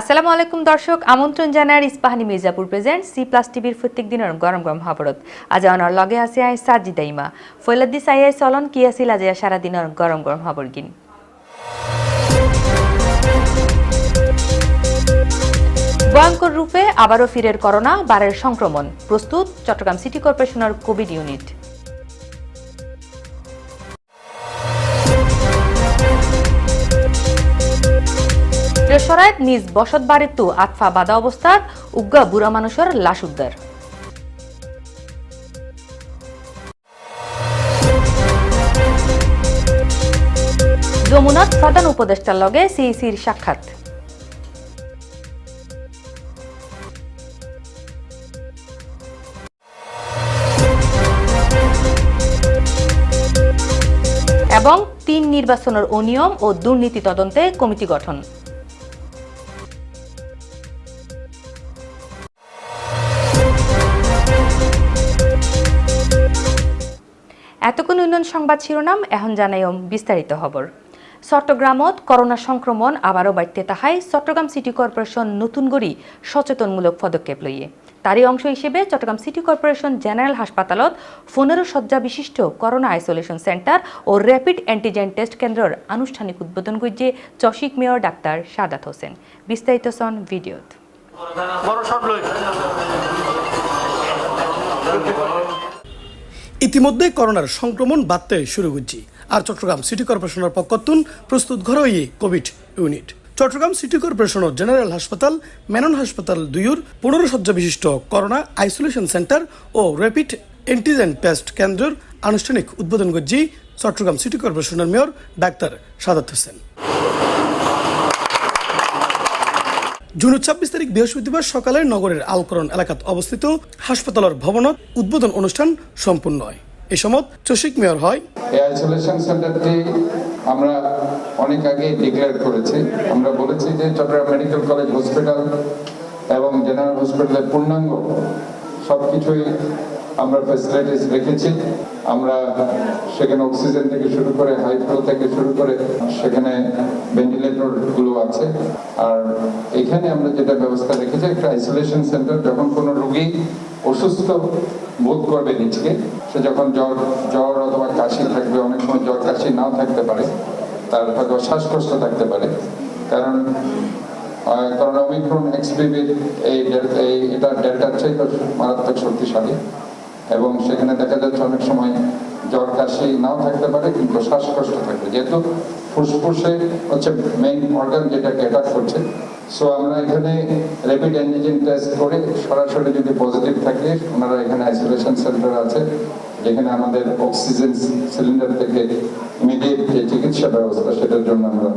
আসসালামু আলাইকুম দর্শক, আমন্ত্রণ জানার Ispahani Mirzapur present C plus টিভির প্রত্যেক দিনের গরম গরম খবরত। আজ অনার লগে আছে আই সাজিদা ইমা ফৈলাদ্দি সাইয়াই চলন, কি আছিল আজি সারা দিনের গরম গরম খবর গিন। ভয়ঙ্কর রূপে আবারও ফিরের করোনা, বারের সংক্রমণ। প্রস্তুত, চট্টগ্রাম সিটি কর্পোরেশনের কোভিড ইউনিট। সরায়ত নিজ বসত বাড়িতু আতফা বাধা অবস্থার উগ্র বুড়া মানুষের লাশ উদ্ধার। যমুনাথ প্রধান উপদেষ্টার লগে সিইসির সাক্ষাৎ। এবং তিন নির্বাচনের অনিয়ম ও দুর্নীতি তদন্তে কমিটি গঠন। এতক্ষণ উন্নয়ন সংবাদ শিরোনাম, এখন জানাইম বিস্তারিত খবর। চট্টগ্রামত করোনা সংক্রমণ আবারও বাড়তে তাহাই। চট্টগ্রাম সিটি কর্পোরেশন নতুন গড়ি সচেতনমূলক পদক্ষেপ লইয়ে। তারই অংশ হিসেবে চট্টগ্রাম সিটি কর্পোরেশন জেনারেল হাসপাতালত পনেরো শয্যা বিশিষ্ট করোনা আইসোলেশন সেন্টার ও র্যাপিড অ্যান্টিজেন টেস্ট কেন্দ্রের আনুষ্ঠানিক উদ্বোধন করছে চশিক মেয়র ডাক্তার সাদাত হোসেন। বিস্তারিত সন ভিডিওত। ইতিমধ্যে করোনার সংক্রমণ বাড়তে শুরু করছি। আর চট্টগ্রাম সিটি কর্পোরেশনের পক্ষতুন প্রস্তুত ঘরোই কোভিড ইউনিট। চট্টগ্রাম সিটি কর্পোরেশনের জেনারেল হাসপাতাল, মেনন হাসপাতাল দুইয়ের পনেরো শয্যা বিশিষ্ট করোনা আইসোলেশন সেন্টার ও র্যাপিড অ্যান্টিজেন টেস্ট কেন্দ্রের আনুষ্ঠানিক উদ্বোধন করছি চট্টগ্রাম সিটি কর্পোরেশনের mayor doctor Sadat Hossain. June ছাব্বিশ তারিখ বৃহস্পতিবার সকালে নগরের আলকরণ এলাকাত অবস্থিত হাসপাতালের ভবনত উদ্বোধন অনুষ্ঠান সম্পূর্ণ হয়। এ সময় চসিক মেয়র হয়। এই আইসোলেশন সেন্টারটি আমরা অনেক আগে ডিক্লেয়ার করেছি। আমরা বলেছি যে চট্টগ্রাম মেডিকেল কলেজ হসপিটাল এবং জেনারেল হসপিটালের পূর্ণাঙ্গ সব কিছুই আমরা ফ্যাসিলিটিস রেখেছি। আমরা সেখানে অক্সিজেন থেকে শুরু করে হাইফ্লো থেকে শুরু করে সেখানে ভেন্টিলেটরগুলো আছে। আর এখানে আমরা যেটা ব্যবস্থা রেখেছি, একটা আইসোলেশন সেন্টার যখন কোনো রোগী অসুস্থ বোধ করবে নিজকে, সে যখন জ্বর জ্বর অথবা কাশি থাকবে, অনেক সময় জ্বর কাশি নাও থাকতে পারে, তার হয়তো শ্বাসকষ্ট থাকতে পারে। কারণ কারণ অমিক্রন এক্সপিবির এই এই এটা ডেল্টার চাইতে মারাত্মক শক্তিশালী। এবং সেখানে দেখা যাচ্ছে অনেক সময় জ্বর, কাশি নাও থাকতে পারে, কিন্তু শ্বাসকষ্ট থাকবে। যেহেতু ফুসফুসে হচ্ছে মেইন অর্গান যেটা অ্যাটাক করছে সো আমরা এখানে র্যাপিড অ্যান্টিজেন টেস্ট করে সরাসরি যদি পজিটিভ থাকে, ওনারা এখানে আইসোলেশন সেন্টার আছে। যেখানে আমাদের অক্সিজেন সিলিন্ডার থেকে ইমিডিয়েট যে চিকিৎসা ব্যবস্থা সেটার জন্য আমরা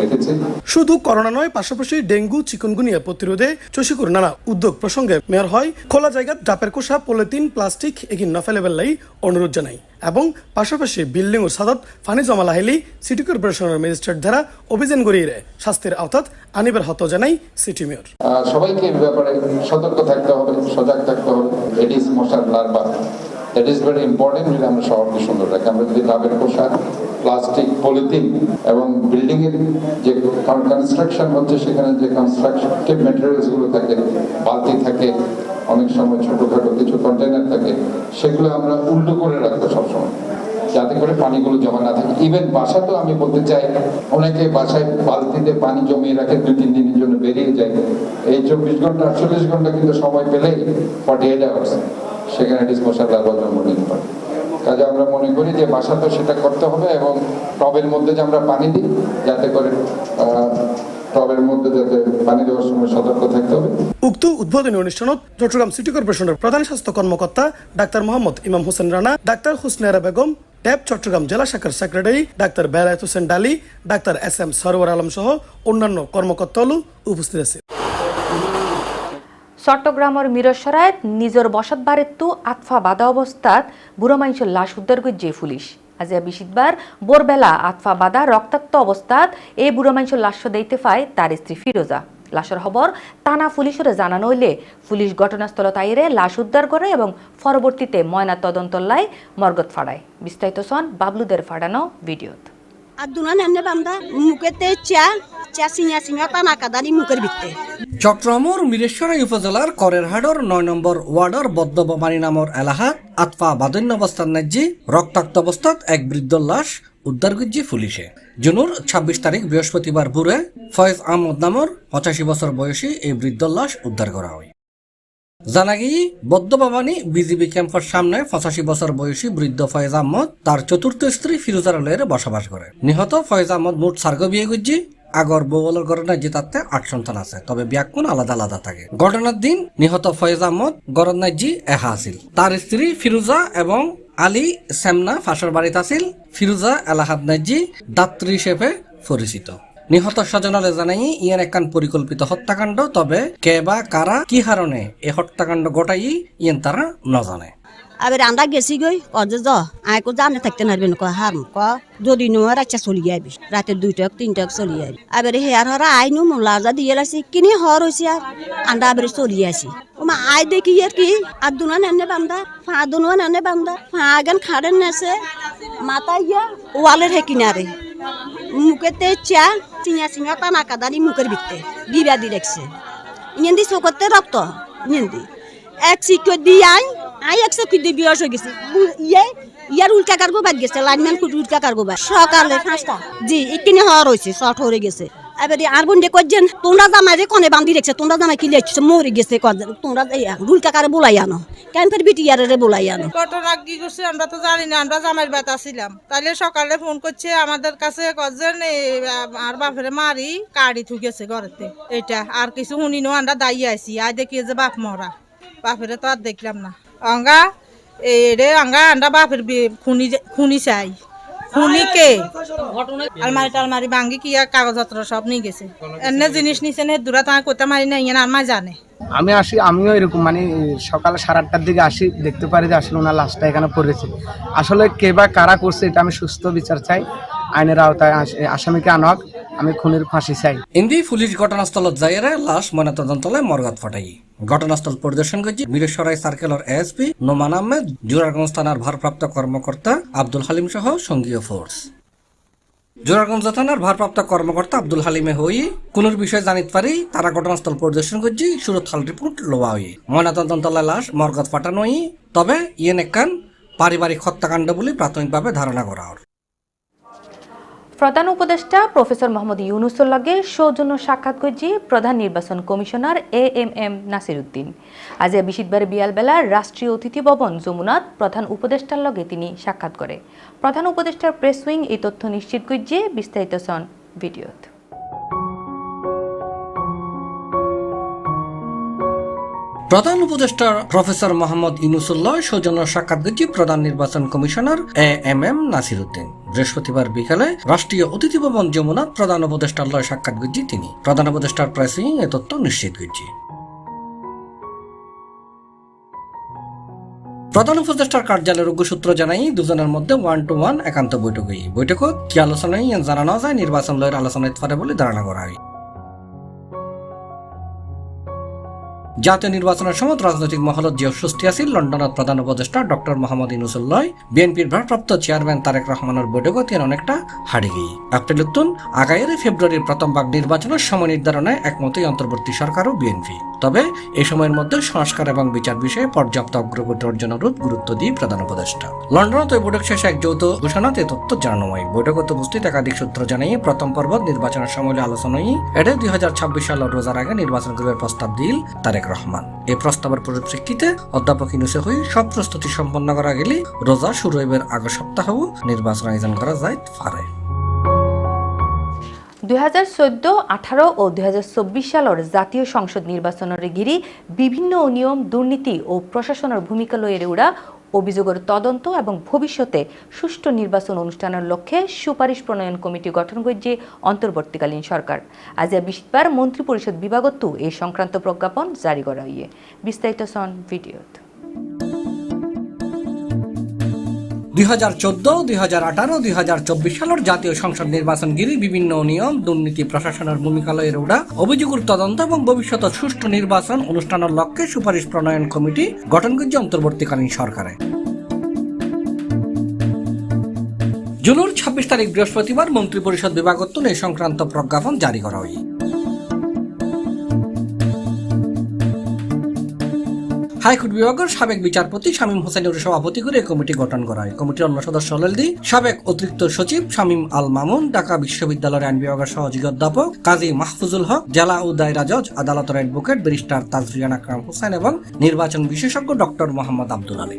রেখেছি। শুধু করোনা নয় পাশাপাশি ডেঙ্গু চিকুনগুনিয়া প্রতিরোধে চষিকুর নানা উদ্যোগ প্রসঙ্গে মেয়র হয় খোলা জায়গাত ডাপের কোষা পলিথিন প্লাস্টিক এগিন নফেলেবেল লাই অনুরোধ জানাই। এবং পাশাপাশি বিল্ডিং ও সাদত ফানি জমা লাহিলি সিটি কর্পোরেশনের ম্যাজিস্ট্রেট দ্বারা অভিযান গড়িয়ে শাস্তির আওতাত আনিবার হত জানাই সিটি মেয়র। সবাইকে এই ব্যাপারে সতর্ক থাকতে হবে সজাগ থাকতে হবে। এডিস মশার larva. That is very important যদি আমরা শহরকে সুন্দর রাখি। আমরা যদি লাভের পোশাক প্লাস্টিক পলিথিন এবং বিল্ডিং এর যে কনস্ট্রাকশন হচ্ছে, সেখানে যে কনস্ট্রাকটিভ মেটেরিয়ালসগুলো থাকে, বালতি থাকে, অনেক সময় ছোটখাটো কিছু কন্টেনার থাকে, সেগুলো আমরা উল্টো করে রাখব সবসময়। যাতে করে পানিগুলো জমা না থাকে। ইভেন বাসাতেও আমি বলতে চাই, অনেকে বাসায় বালতিতে পানি জমিয়ে রাখে, দুই, তিন দিনের জন্য বেরিয়ে যায়। এই চব্বিশ ঘণ্টা, আটচল্লিশ ঘণ্টা কিন্তু সময় পেলেই ফর্টি এইট আওয়ার্স সেখানে ডিসমোশাল লার্ভা জন্ম নিতে পারে কাজে আমরা মনে করি যে বাসাতেও সেটা করতে হবে এবং টবের মধ্যে যে আমরা পানি দিই, যাতে করে উক্ত উদ্বোধনী অনুষ্ঠানত চট্টগ্রাম সিটি কর্পোরেশনের প্রধান স্বাস্থ্য কর্মকর্তা ডাক্তার মোহাম্মদ ইমাম হোসেন রানা, ডাক্তার হুসনেরা বেগম ট্যাব চট্টগ্রাম জেলা শাখার secretary doctor Belayet Hossain Dali, doctor S M Sarowar Alam সহ অন্যান্য কর্মকর্তালু উপস্থিত আছে চট্টগ্রামের মিরসরায়ত নিজের বসত বাড়িতু আতফা বাধা অবস্থাত বুড়ো মানুষের লাশ উদ্ধার করছে পুলিশ। আজ বিশিতবার ভোরবেলা আতফা বাধা রক্তাক্ত অবস্থাত এই বুড়ো মানুষের লাশ দেখতে পায় তার স্ত্রী ফিরোজা। লাশের খবর টানা পুলিশের জানানো হইলে পুলিশ ঘটনাস্থল তাইরে লাশ উদ্ধার করে এবং পরবর্তীতে ময়না তদন্ত লাই মর্গত ফাড়ায়। বিস্তারিত সন বাবলুদের ফাড়ানো ভিডিওত। আর দুনান এনে বান্দা, মুখেতে মিরেশ্বরাই উপজেলার করেরহাটর নয় নম্বর ওয়ার্ডর বদ্ধবাণী নামর এলাহাত আতফা বাদন্য অবস্থান নাজ্জি রক্তাক্ত অবস্থাত এক বৃদ্ধ লাশ উদ্ধার করছে পুলিশে। জুনুর ছাব্বিশ তারিখ বৃহস্পতিবার ভোরে ফয়েজ আহমদ নামর পঁচাশি বছর বয়সী এই বৃদ্ধ লাশ উদ্ধার করা হয়। জানা গিয়ে বদ্ধবাবানী বিজিবি ক্যাম্পের সামনে পঁচাশি বছর বয়সী বৃদ্ধ ফয়েজ আহমদ তার চতুর্থ স্ত্রী ফিরোজার আলয়ের বসবাস করে। নিহত ফয়েজ আহমদ মোট সার্গ বিয়ে করছে। আগর বউলের ঘটনায় যে তাতে আট সন্তান আছে, তবে বিয়াকুন আলাদা আলাদা থাকে। ঘটনার দিন নিহত ফয়েজ আহমদ গরনায় জি এহা আছিল তার স্ত্রী ফিরোজা এবং আলী সেমনা ফাঁসর বাড়িতে আছিল। ফিরোজা এলাহাদ নাজি দাত্রী হিসেবে পরিচিত। নিহত স্বজনালে জানাই ইয়ান একখান পরিকল্পিত হত্যাকাণ্ড, তবে কে বা কারা, কি হারণে এই হত্যাকাণ্ড ঘটাই, ইয়ান তারা ন জানে আবার আন্দা গেছি গই কজে য আয় কো জানে থাকতে নারবেন ক হারম ক যদি নোয়ার আচ্ছা চলি যাবি রাতে দুইটাক, তিনটাক চলি যাবি আবার হেয়ার হরা আই নু লাজা দিয়ে লাইছি কিনি হর হইছে আর আন্দা আবার চলি আসি ওমা আই দেখি আর কি আর দুনান এনে বান্দা, ফা দুনান এনে বান্দা, ফা গান খাড়েন নেছে মাথা ইয়া ওয়ালের হে কিনারে মুখেতে চা চিঙা চিঙা টানা কাদারি মুখের ভিতরে গিরা দি দেখছে ইয়েন্দি চৌকতে রক্ত ইয়েন্দি এক সিকো দি আই আই এক সিকো দি বিয়স হয়ে গেছে। ইয়ে ইয়ার উল্কা কার্গো বাদ গেছে লাইনম্যান উল্কা কার্গো বাদ। সকালে পাঁচটা জি এখানে হওয়া রয়েছে শর্ট হয়ে গেছে। এবারে আর বন্ধে কজন তোমরা জামাই রে কনে বান্ধি রেখেছে, তোমরা জামাই কি লেখছে? মরে গেছে কজন তোমরা উল্টা কারে বলাই আনো ক্যাম্পের বিটিয়ারে রে বলাই আনো ঘটনা কি করছে আমরা তো জানি না, আমরা জামাইয়ের বেতা ছিলাম তাইলে সকালে ফোন করছে আমাদের কাছে, কজন আর বাপেরে মারি কাড়ি থুকেছে ঘরেতে। এটা আর কিছু শুনি নো, আমরা দাঁড়িয়ে আছি। আই দেখি যে বাপ মরা। বাপেরে তো আর দেখলাম না। অঙ্গা এই রে অঙ্গা, আমরা বাপের খুনি খুনি চাই। খুনি কে আলমারি টালমারি ভাঙ্গি কি আর কাগজপত্র সব নিয়ে গেছে। এনে জিনিস নিছে নে দূরা তোমার করতে মারি না ইয়ে আমার জানে। আমি আসি আমিও এরকম মানে সকাল সাড়ে আটটার দিকে আসি দেখতে পারি যে আসলে ওনার লাশটা এখানে পড়েছে। আসলে কে বা কারা করছে এটা আমি সুস্থ বিচার চাই আইনের আওতায় আস- আসামিকে আনক। আমি খুনের ফাঁসি চাই। ইন্দি পুলিশ ঘটনাস্থলত যাইরে লাশ ময়নাতদন্তলে মর্গাত ফটাই। ঘটনাস্থল পরিদর্শন করছি মিরেশ্বরাই সার্কেলের এএসপি নোমান আহমেদ, জোরারগঞ্জ থানার ভারপ্রাপ্ত কর্মকর্তা আব্দুল হালিম সহ সঙ্গীয় ফোর্স। জোরারগঞ্জ থানার ভারপ্রাপ্ত কর্মকর্তা আব্দুল হালিমে হই, কোনোর বিষয়ে জানিত পারি, তারা ঘটনাস্থল পরিদর্শন করছি সুরত হাল রিপোর্ট লোয়া হই ময়নাতদন্তলে লাশ মর্গাত ফাটানো হই তবে ইয়েন একখান পারিবারিক হত্যাকাণ্ড বলে প্রাথমিকভাবে ধারণা করা হয় প্রধান উপদেষ্টা প্রফেসর মোহাম্মদ ইউনুসের লগে সৌজন্য সাক্ষাৎ করছি প্রধান নির্বাচন commissioner A M M Nasir Uddin আজ বিশিতবার বিয়ালবেলা রাষ্ট্রীয় অতিথি ভবন যমুনাত প্রধান উপদেষ্টার লগে তিনি সাক্ষাৎ করে। প্রধান উপদেষ্টার প্রেস উইং এই তথ্য নিশ্চিত করছে বিস্তারিত সন ভিডিওত। প্রধান উপদেষ্টা প্রফেসর মোহাম্মদ ইনুসুল্লাহ সৌজন্য সাক্ষাৎ করছি প্রধান নির্বাচন commissioner A M M Nasir Uddin বৃহস্পতিবার বিকালে রাষ্ট্রীয় অতিথি ভবন যমুনা প্রধান উপদেষ্টার লয় সাক্ষাৎ করছি তিনি। প্রধান উপদেষ্টার প্রেসিং এ তথ্য নিশ্চিত করছি প্রধান উপদেষ্টার কার্যালয়ের সূত্র জানাই দুজনের মধ্যে ওয়ান টু ওয়ান একান্ত বৈঠক বৈঠকত কি আলোচনায় জানানো যায় নির্বাচন লয়ের আলোচনায় পারে বলে ধারণা করা হয়। জাতীয় নির্বাচনের সময় রাজনৈতিক মহলত যে অস্বস্তি আছিল, লন্ডনের প্রধান উপদেষ্টা ডক্টর মোহাম্মদ ইনুসুল্লাহ বিএনপির ভারপ্রাপ্ত চেয়ারম্যান তারেক রহমানের বৈঠকত তিন অনেকটা হারিয়ে এপ্রিল উত্তুন আগাইয়ের ফেব্রুয়ারির প্রথম ভাগ নির্বাচনের সময় নির্ধারণে একমতই অন্তর্বর্তী সরকার ও বিএনপি। তবে এই সময়ের মধ্যে সংস্কার এবং বিচার বিষয়ে পর্যাপ্ত অগ্রগতি অর্জনের উপর গুরুত্ব দিয়ে প্রধান উপদেষ্টা। লন্ডনত ওই বৈঠক শেষে এক যৌথ ঘোষণাতে তথ্য জানানো হয় বৈঠকত উপস্থিত একাধিক সূত্র জানিয়ে প্রথম পর্ব নির্বাচনের সময় আলোচনায় এটা দুই হাজার ছাব্বিশ সালের রোজার আগে নির্বাচন করবার প্রস্তাব দিল তারেক রহমান। এ প্রস্তাবের পরিপ্রেক্ষিতে অধ্যাপক ইনুসে হয়ে সব প্রস্তুতি সম্পন্ন করা গেলে রোজা শুরু হইবের আগের সপ্তাহেও নির্বাচন আয়োজন করা যায় পারে। দুই হাজার চৈধ্য আঠারো ও দুই হাজার চব্বিশ সালের জাতীয় সংসদ নির্বাচনের ঘিরি বিভিন্ন অনিয়ম দুর্নীতি ও প্রশাসনের ভূমিকা লয়ের উড়া অভিযোগের তদন্ত এবং ভবিষ্যতে সুষ্ঠু নির্বাচন অনুষ্ঠানের লক্ষ্যে সুপারিশ প্রণয়ন কমিটি গঠন করছে অন্তর্বর্তীকালীন সরকার। আজ বৃহস্পতিবার মন্ত্রিপরিষদ বিভাগত্ব এই সংক্রান্ত প্রজ্ঞাপন জারি করা হইয়ে বিস্তারিত সন ভিডিওত। দুই হাজার চোদ্দ, দুই হাজার আঠারো, দুই হাজার চব্বিশ সালের জাতীয় সংসদ নির্বাচন গিরি বিভিন্ন নিয়ম, দুর্নীতি প্রশাসনের ভূমিকা লয়ের উড়া, অভিযোগের তদন্ত এবং ভবিষ্যৎ সুষ্ঠু নির্বাচন অনুষ্ঠানের লক্ষ্যে সুপারিশ প্রণয়ন কমিটি গঠন করছে অন্তর্বর্তীকালীন সরকারে। জুনের ছাব্বিশ তারিখ বৃহস্পতিবার মন্ত্রিপরিষদ বিভাগত্বন এই সংক্রান্ত প্রজ্ঞাপন জারি করা হয়। হাইকোর্ট বিভাগের সাবেক বিচারপতি শামীম হোসেনের সভাপতি করে কমিটি গঠন করা হয়। কমিটির অন্য সদস্য হলেন সাবেক অতিরিক্ত সচিব শামীম আল মামুন, ঢাকা বিশ্ববিদ্যালয়ের আইন বিভাগের সহযোগী অধ্যাপক কাজী মাহফুজুল হক, জেলা ও দায়রা জজ, আদালতের অ্যাডভোকেট ব্যারিস্টার তাজরিয়ান আকরাম হোসেন এবং নির্বাচন বিশেষজ্ঞ ডক্টর মোহাম্মদ আব্দুল আলী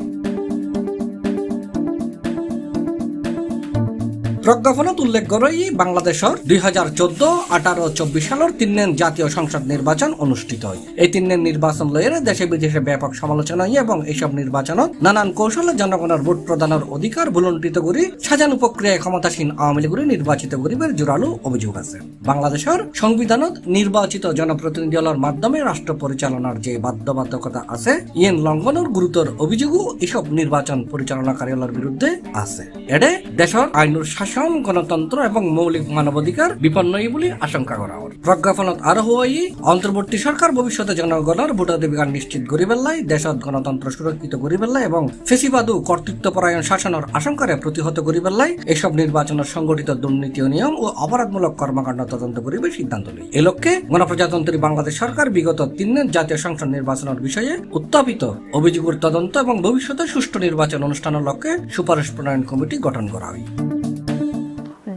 প্রজ্ঞাপনত উল্লেখ করে বাংলাদেশের দুই হাজার চোদ্দ, আঠারো, চব্বিশ সালের তিননেন জাতীয় সংসদ নির্বাচন অনুষ্ঠিত হয়। এই তিননেন নির্বাচন লয়ের দেশে বিদেশে ব্যাপক সমালোচনা হয় এবং এইসব নির্বাচনত নানান কৌশলে জনগণের ভোট প্রদানের অধিকার বুলন্টিত করে সাজানো প্রক্রিয়ায় ক্ষমতাসীন আওয়ামী লীগের নির্বাচিত গরিবের জোরালো অভিযোগ আছে। বাংলাদেশের সংবিধানত নির্বাচিত জনপ্রতিনিধি দলের মাধ্যমে রাষ্ট্র পরিচালনার যে বাধ্যবাধকতা আছে, ইয়েন লঙ্ঘনের গুরুতর অভিযোগও এসব নির্বাচন পরিচালনাকারীর বিরুদ্ধে আছে। এডে দেশের আইনুর শাসন গণতন্ত্র এবং মৌলিক মানবাধিকার বিপন্ন হই বলে আশঙ্কা করা হয় প্রজ্ঞাপনত আরও হই অন্তর্বর্তী সরকার ভবিষ্যতে জনগণের ভোটাধিকার নিশ্চিত করিবেল্লাই দেশত গণতন্ত্র সুরক্ষিত করিবেল্লাই এবং ফেসিবাদু কর্তৃত্বপরায়ণ শাসনের আশঙ্কারে প্রতিহত করিবেল্লাই এসব নির্বাচনের সংগঠিত দুর্নীতি নিয়ম ও অপরাধমূলক কর্মকাণ্ড তদন্ত করিবে সিদ্ধান্ত নেই এ লক্ষ্যে গণপ্রজাতন্ত্রী বাংলাদেশ সরকার বিগত তিন জাতীয় সংসদ নির্বাচনের বিষয়ে উত্থাপিত অভিযোগের তদন্ত এবং ভবিষ্যতে সুষ্ঠু নির্বাচন অনুষ্ঠানের লক্ষ্যে সুপারিশ প্রণয়ন কমিটি গঠন করা হয়।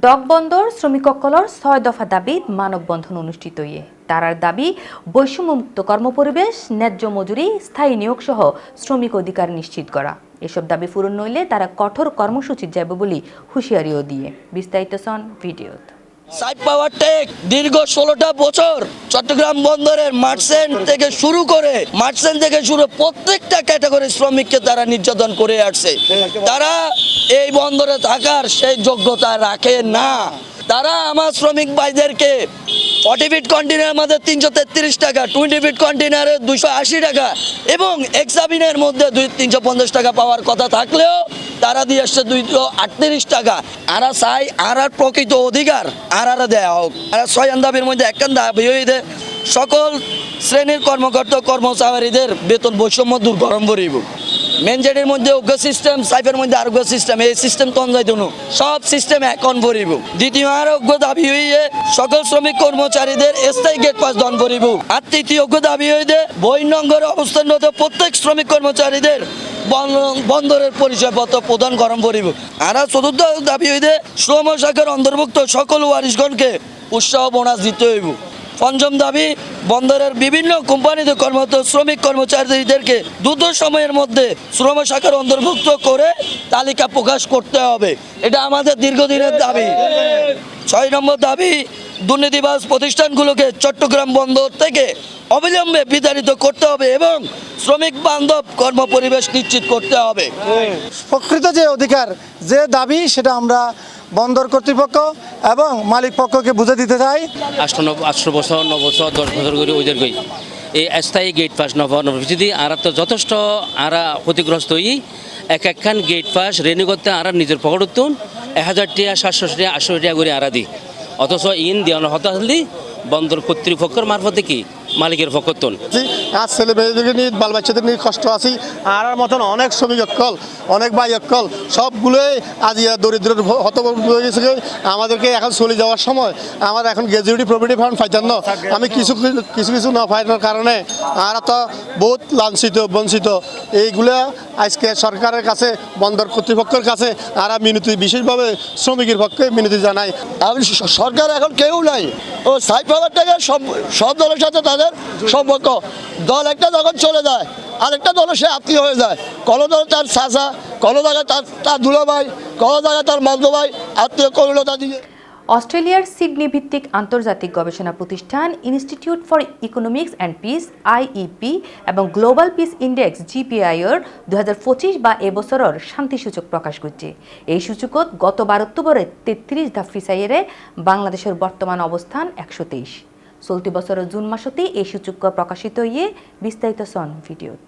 ডক বন্দর শ্রমিকসকলৰ ছয় দফা দাবীত মানৱবন্ধন অনুষ্ঠিত ইয়ে তারার দাবি, বৈষম্যমুক্ত কর্মপরিবেশ, ন্যায্য মজুরি, স্থায়ী নিয়োগ সহ শ্রমিক অধিকার নিশ্চিত করা। এসব দাবি পূরণ নইলে তারা কঠোর কর্মসূচি যাবে বলে হুঁশিয়ারিও দিয়ে। বিস্তারিত সন ভিডিওত। সাইড পাওয়ার টেক দীর্ঘ ষোলোটা বছর চট্টগ্রাম বন্দরের মার্চেন্ট থেকে শুরু করে মার্চেন্ট থেকে শুরু প্রত্যেকটা ক্যাটাগরি শ্রমিককে তারা নির্যাতন করে আসছে। তারা এই বন্দরে থাকার সেই যোগ্যতা রাখে না। তারা আমার শ্রমিক ভাইদেরকে ফর্টি ফিট কন্টেনার মধ্যে তিনশো তেত্রিশ টাকা টোয়েন্টি ফিট কন্টেনারে দুশো আশি টাকা এবং এক্সাবিনের মধ্যে দুই তিনশো পঞ্চাশ টাকা পাওয়ার কথা থাকলেও তারা দিয়ে আসছে দুইশো আটত্রিশ টাকা। আরা চাই আর আর প্রকৃত অধিকার আর আর দেওয়া হোক। আর ছয় দাবির মধ্যে একখান দাবি হইতে সকল শ্রেণির কর্মকর্তা, কর্মচারীদের বেতন বৈষম্য দূর গরম করিব। মেনজেটের মধ্যে অজ্ঞ সিস্টেম সাইফের মধ্যে আরোগ্য সিস্টেম এই সিস্টেম তন যাইতো না সব সিস্টেম এখন ভরিব। দ্বিতীয় আরোগ্য দাবি হইয়ে সকল শ্রমিক কর্মচারীদের স্থায়ী গেট পাস দন করিব আর তৃতীয় অজ্ঞ দাবি হইতে বহির্নগরে অবস্থানরত প্রত্যেক শ্রমিক কর্মচারীদের বন- বন্দরের পরিচয়পত্র প্রদান গরম করিব আর চতুর্থ দাবি হইতে শ্রম শাখার অন্তর্ভুক্ত সকল ওয়ারিশগণকে উৎসাহ বোনাস দিতে হইব। পঞ্চম দাবি, বন্দরের বিভিন্ন কোম্পানিতে কর্মরত শ্রমিক কর্মচারীদেরকে দ্রুত সময়ের মধ্যে শ্রম শাখার অন্তর্ভুক্ত করে তালিকা প্রকাশ করতে হবে। এটা আমাদের দীর্ঘদিনের দাবি। ছয় নম্বর দাবি, দুর্নীতিবাজ প্রতিষ্ঠানগুলোকে চট্টগ্রাম বন্দর থেকে অবিলম্বে বিতাড়িত করতে হবে এবং শ্রমিক বান্ধব কর্মপরিবেশ নিশ্চিত করতে হবে। প্রকৃত যে অধিকার, যে দাবি, সেটা আমরা বন্দর কর্তৃপক্ষ এবং মালিক পক্ষকে বুঝে দিতে চাই। আষ্ট বছর, ন বছর, দশ বছর করে ওদের গই এই স্থায়ী গেট পাস যদি আর তো যথেষ্ট, আরা ক্ষতিগ্রস্ত হই। এক একখান গেট পাস রেনি করতে আর নিজের পকেট উত্তুন, এক হাজার টিয়া, সাতশো টিয়া, আটশো টিয়া করে আরা দি অথচ ইন দেওয়ানো হতে আসলি বন্দর কর্তৃপক্ষের মারফতে কি? মালিকের পক্ষতুন আর ছেলে মেয়েদেরকে নিয়ে বাল বাচ্চাদের নিয়ে কষ্ট আছি আর আর মতন অনেক শ্রমিক অক্কল অনেক ভাই অক্কল সবগুলোই আজ ইয়া দরিদ্র হত হয়ে গেছে আমাদেরকে এখন চলে যাওয়ার সময় আমার এখন গ্র্যাজুয়েটি প্রপার্টি ফান্ড পাইতাম না। আমি কিছু কিছু কিছু না পাইবার কারণে আর তো বহুত লাঞ্ছিত বঞ্চিত। এইগুলো আজকে সরকারের কাছে বন্দর কর্তৃপক্ষের কাছে আর মিনতি বিশেষভাবে শ্রমিকের পক্ষে মিনতি জানাই। আমি সরকার এখন কেউ নাই। ও পাওয়ার থেকে সব সব দলের সাথে তাদের সম্পর্ক। দল একটা যখন চলে যায়, আরেকটা দলের সে আত্মীয় হয়ে যায়। কোনো দলে তার চাচা, কোনো জায়গায় তার তার দুলো ভাই কোনো জায়গায় তার মন্দ ভাই আত্মীয় করলতা দিয়ে অস্ট্রেলিয়ার সিডনি ভিত্তিক আন্তর্জাতিক গবেষণা প্রতিষ্ঠান institute for economics and peace IEP এবং গ্লোবাল পিস ইন্ডেক্স জিপিআইয়ের দু বা এবছরের শান্তি সূচক প্রকাশ করছে। এই সূচকত গত বার অক্টোবরে তেত্রিশ ধাপ ফিসাইয়েরে বাংলাদেশের বর্তমান অবস্থান একশো তেইশ। চলতি বছরের জুন মাসতেই এই সূচক প্রকাশিত ইয়ে বিস্তারিত সন ভিডিওত।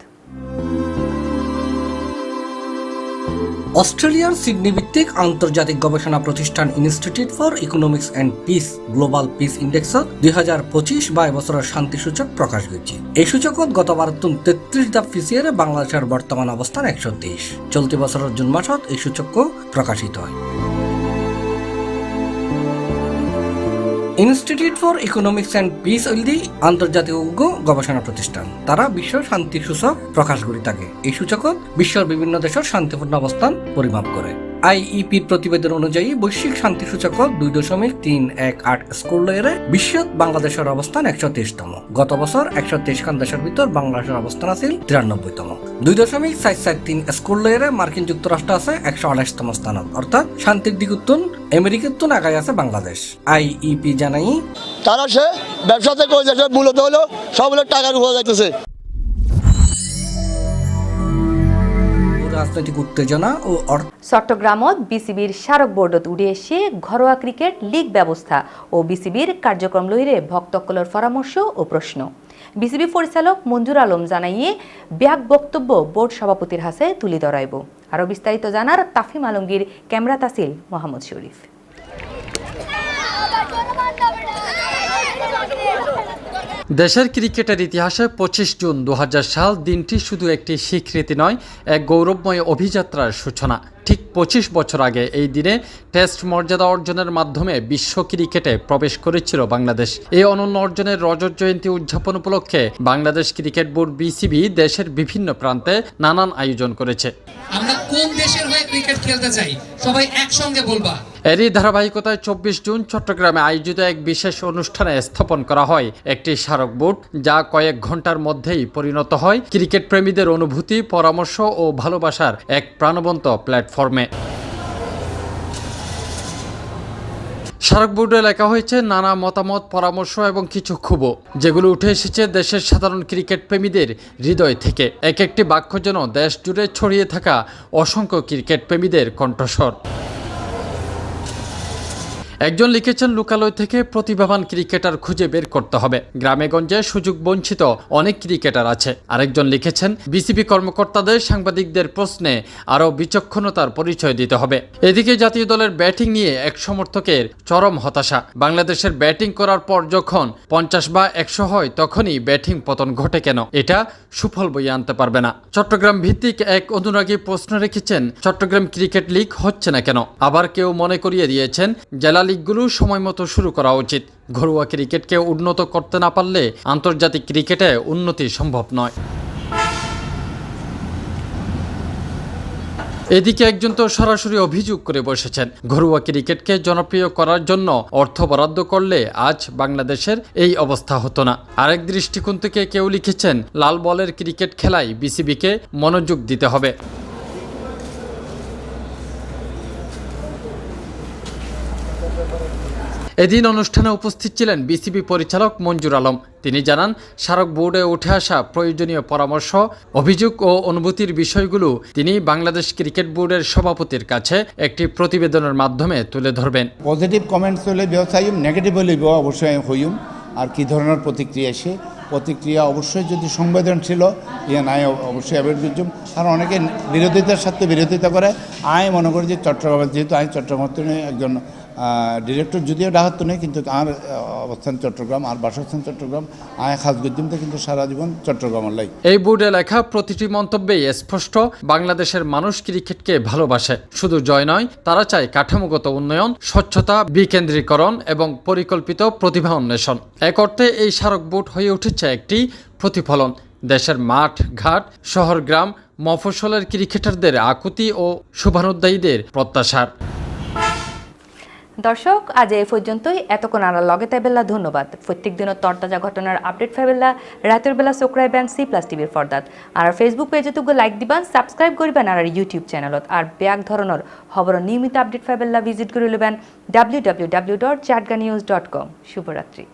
অস্ট্রেলিয়ার সিডনি ভিত্তিক আন্তর্জাতিক গবেষণা প্রতিষ্ঠান institute for economics and peace global peace ইন্ডেক্সত দুই হাজার পঁচিশ বা এবছরের শান্তি সূচক প্রকাশ হয়েছে। এই সূচকত গতবার তেত্রিশ ধাপ ফিসিয়ারে বাংলাদেশের বর্তমান অবস্থান একশো তেইশ। চলতি বছরের জুন মাসত এই সূচক প্রকাশিত হয়। Institute for economics and peace ওইলদি আন্তর্জাতিক উগ্র গবেষণা প্রতিষ্ঠান। তারা বিশ্ব শান্তি সূচক প্রকাশ করে থাকে। এই সূচক বিশ্বের বিভিন্ন দেশের শান্তিপূর্ণ অবস্থান পরিমাপ করে। আইইপির প্রতিবেদন অনুযায়ী বৈশ্বিক শান্তি সূচক দুই দশমিক তিন এক আট স্কোর লয়েরে বিশ্বত বাংলাদেশের অবস্থান একশো তেইশতম। গত বছর একশো তেইশ খান দেশের ভিতর বাংলাদেশের অবস্থান আছিল তিরানব্বইতম। দুই দশমিক চার চার তিন স্কোর লয়েরে মার্কিন যুক্তরাষ্ট্র আছে একশো আঠাশতম স্থানত। অর্থাৎ শান্তির দিকুত্তুন আমেরিকাতুন আগায় আছে বাংলাদেশ। আইইপি জানাই তারা সে ব্যবসা থেকে ওই দেশে মূলত হলো সব হলো টাকার উপর যাইতেছে। রাজনৈতিক উত্তেজনা ও চট্টগ্রামত বিসিবির স্মারক বোর্ডত উড়ে এসে ঘরোয়া ক্রিকেট লীগ ব্যবস্থা ও বিসিবির কার্যক্রম লইরে ভক্তকলর পরামর্শ ও প্রশ্ন। বিসিবি পরিচালক মঞ্জুর আলম জানাইয়ে, ব্যাগ বক্তব্য বোর্ড সভাপতির হাতে তুলি ধরাইব। আরও বিস্তারিত জানার তাফিম আলমগীর, ক্যামেরা তাসিল, মোহাম্মদ শরীফ। দেশের ক্রিকেটের ইতিহাসে পঁচিশ জুন দু হাজার সাল দিনটি শুধু একটি স্বীকৃতি নয়, এক গৌরবময় অভিযাত্রার সূচনা। ঠিক পঁচিশ বছর আগে এই দিনে টেস্ট মর্যাদা অর্জনের মাধ্যমে বিশ্ব ক্রিকেটে প্রবেশ করেছিল বাংলাদেশ। এই অনন্য অর্জনের রজত জয়ন্তী উদযাপন উপলক্ষে বাংলাদেশ ক্রিকেট বোর্ড বিসিবি দেশের বিভিন্ন প্রান্তে নানান আয়োজন করেছে। আমরা কোন দেশের হয়ে ক্রিকেট খেলতে চাই? সবাই একসঙ্গে বলবা। এরই ধারাবাহিকতায় চব্বিশ জুন চট্টগ্রামে আয়োজিত এক বিশেষ অনুষ্ঠানে স্থাপন করা হয়। একটি স্মারক বোর্ড যা কয়েক ঘণ্টার মধ্যেই পরিণত হয়। ক্রিকেট প্রেমীদের অনুভূতি, পরামর্শ ও ভালোবাসার এক প্রাণবন্ত প্ল্যাটফর্মে। স্মারক বোর্ডে লেখা হয়েছে, নানা মতামত, পরামর্শ এবং কিছু ক্ষোভ যেগুলো উঠে এসেছে দেশের সাধারণ ক্রিকেট প্রেমীদের হৃদয় থেকে। এক একটি বাক্য যেন দেশ জুড়ে ছড়িয়ে থাকা অসংখ্য ক্রিকেট প্রেমীদের কণ্ঠস্বর। একজন লিখেছেন, লোকালয় থেকে প্রতিভাবান ক্রিকেটার খুঁজে বের করতে হবে। গ্রামে গঞ্জে সুযোগ বঞ্চিত অনেক ক্রিকেটার আছে। আরেকজন লিখেছেন, বিসিবি কর্মকর্তাদের সাংবাদিকদের প্রশ্নে আরও বিচক্ষণতার পরিচয় দিতে হবে। এদিকে জাতীয় দলের ব্যাটিং নিয়ে এক সমর্থকের চরম হতাশা। বাংলাদেশের ব্যাটিং করার পর যখন পঞ্চাশ বা একশো হয়, তখনই ব্যাটিং পতন ঘটে কেন? এটা সুফল বইয়ে আনতে পারবে না। চট্টগ্রাম ভিত্তিক এক অনুরাগী প্রশ্ন রেখেছেন, চট্টগ্রাম ক্রিকেট লিগ হচ্ছে না কেন? আবার কেউ মনে করিয়ে দিয়েছেন, জেলা লিগগুলো সময় মতো শুরু করা উচিত। ঘরোয়া ক্রিকেটকে উন্নত করতে না পারলে আন্তর্জাতিক ক্রিকেটে উন্নতি সম্ভব নয়। এদিকে একজন তো সরাসরি অভিযোগ করে বসেছেন। ঘরোয়া ক্রিকেটকে জনপ্রিয় করার জন্য অর্থ বরাদ্দ করলে আজ বাংলাদেশের এই অবস্থা হতো না। আরেক দৃষ্টিকোণ থেকে কেউ লিখেছেন, লাল বলের ক্রিকেট খেলায় বিসিবিকে মনোযোগ দিতে হবে। এদিন অনুষ্ঠানে উপস্থিত ছিলেন বিসিবি পরিচালক মঞ্জুর আলম। তিনি জানান, স্মারক বোর্ডে উঠে আসা প্রয়োজনীয় পরামর্শ, অভিযোগ ও অনুভূতির বিষয়গুলো তিনি বাংলাদেশ ক্রিকেট বোর্ডের সভাপতির কাছে একটি প্রতিবেদনের মাধ্যমে তুলে ধরবেন। পজিটিভ কমেন্টস হলে ব্যবসায়ীম নেগেটিভ হলে অবশ্যই হইম। আর কি ধরনের প্রতিক্রিয়া সে? প্রতিক্রিয়া অবশ্যই যদি সংবেদনশীল ইয়ে নাই অবশ্যই করছুম আর অনেকে বিরোধিতার সাথে বিরোধিতা করে। আয় মনে করি যে চট্টগ্রাম, যেহেতু আমি চট্টগ্রাম একজন ডিরেক্টর যদিও ডাহাত্ত নেই, কিন্তু আর অবস্থান চট্টগ্রাম, আর বাসস্থান চট্টগ্রাম, আয় খাস গদ্যমতে কিন্তু সারা জীবন চট্টগ্রামের লাই এই বোর্ডে লেখা প্রতিটি মন্তব্যেই স্পষ্ট, বাংলাদেশের মানুষ ক্রিকেটকে ভালোবাসে। শুধু জয় নয়, তারা চায় কাঠামোগত উন্নয়ন, স্বচ্ছতা, বিকেন্দ্রীকরণ এবং পরিকল্পিত প্রতিভা অন্বেষণ। এক অর্থে এই স্মারক বোর্ড হয়ে উঠেছে একটি প্রতিফলন। দেশের মাঠ, ঘাট, শহর, গ্রাম মফস্বলের ক্রিকেটারদের আকুতি ও শুভানুদ্দায়ীদের প্রত্যাশার। দর্শক, আজ এই পর্যন্তই। এতক্ষণ আর লগে তাইবেল্লা ধন্যবাদ। প্রত্যেক দিনের তরতাজা ঘটনার আপডেট ফাইবেল্লা রাতের বেলা চোখরাইবেন সি প্লাস টিভির ফর্দাত আর ফেসবুক পেজে তুগো লাইক দিবান সাবস্ক্রাইব করবেন, আর ইউটিউব চ্যানেলত আর ব্যাগ ধরনের খবর নিয়মিত আপডেট ফাইবেল্লা ভিজিট করে লবেন W W W dot Chatga news dot com শুভরাত্রি।